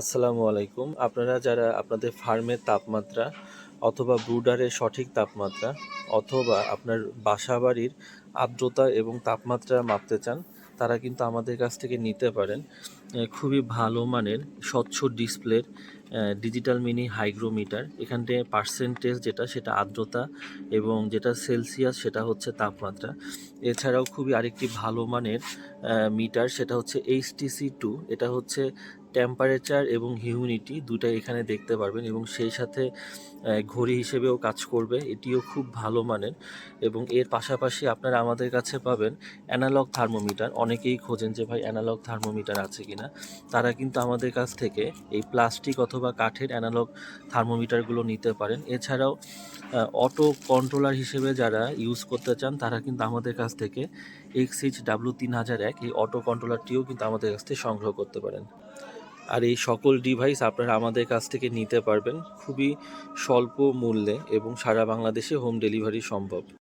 আসসালামু আলাইকুম। আপনারা যারা আপনাদের ফার্মের তাপমাত্রা অথবা ব্রুডারের সঠিক তাপমাত্রা অথবা আপনার বাসা বাড়ির আর্দ্রতা এবং তাপমাত্রা মাপতে চান, তারা কিন্তু আমাদের কাছ থেকে নিতে পারেন। খুবই ভালো মানের, স্বচ্ছ ডিসপ্লের ডিজিটাল মিনি হাইগ্রোমিটার এখানে পার্সেন্টেজ যেটা, সেটা আর্দ্রতা এবং যেটা সেলসিয়াস সেটা হচ্ছে তাপমাত্রা। এছাড়াও খুবই আরেকটি ভালো মানের মিটার সেটা হচ্ছে এইচটিসি টু এটা হচ্ছে টেম্পারেচার এবং হিউমিডিটি দুটাই এখানে দেখতে পারবেন এবং সেই সাথে ঘড়ি হিসেবেও কাজ করবে। এটিও খুব ভালো মানের এবং এর পাশাপাশি আপনারা আমাদের কাছে পাবেন অ্যানালগ থার্মোমিটার অনেকেই খোঁজেন যে ভাই অ্যানালগ থার্মোমিটার আছে কিনা। তারা কিন্তু আমাদের কাছ থেকে এই প্লাস্টিক অথবা কাঠের অ্যানালগ থার্মোমিটারগুলো নিতে পারেন। এছাড়াও অটো কন্ট্রোলার হিসেবে যারা ইউজ করতে চান, তারা কিন্তু আমাদের কাছ থেকে এক্স এইচ ডাব্লু তিন হাজার এক এই অটো কন্ট্রোলারটিও কিন্তু আমাদের কাছ থেকে সংগ্রহ করতে পারেন। আর এই সকল ডিভাইস আপনারা আমাদের কাছ থেকে নিতে পারবেন, খুবই স্বল্প মূল্যে এবং সারা বাংলাদেশে হোম ডেলিভারি সম্ভব।